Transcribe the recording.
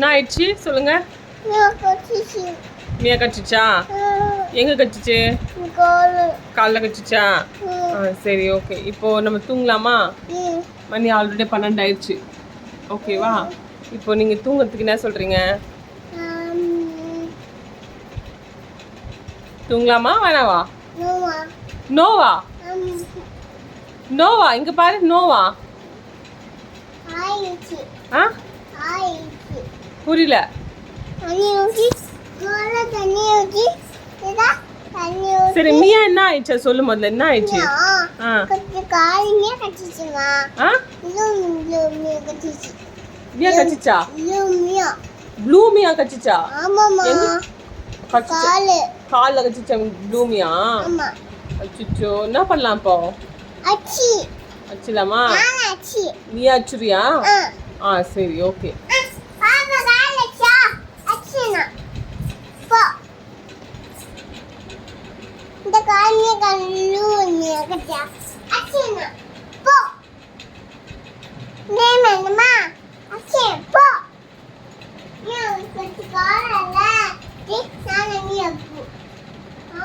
என்ன ஆயிடுச்சு? சொல்லுங்க. மியா கடிச்சிச்சா எங்க கடிச்சிச்சு காலில். கடிச்சிச்சா ஆ சரி ஓகே. இப்போ நம்ம தூங்கலாமா? மணி ஆல்ரெடி பன்னெண்டு ஆயிடுச்சு ஓகேவா இப்போ நீங்க தூங்குறதுக்கு என்ன சொல்றீங்க? தூங்கலாமா? வேணாவா? நோவா. நோவா? இங்க பாரு நோவா. ஆ? புரியல. சரி மியா என்ன ஆயிடுச்சு? சொல்லு முதல்ல என்ன ஆயிடுச்சு? மியா கடிச்சிச்சா லுமியா ப்ளூ மியா காலு. காலில் கடிச்சிச்சா ப்ளூ மியா? ஆமா. அச்சிச்சோ என்ன பண்ணலாம் இப்போ? அச்சி. அச்சிலாமா நீ அச்சுரியா ஆ சரி okay. Mama, I can't book. No, it's going to go on that.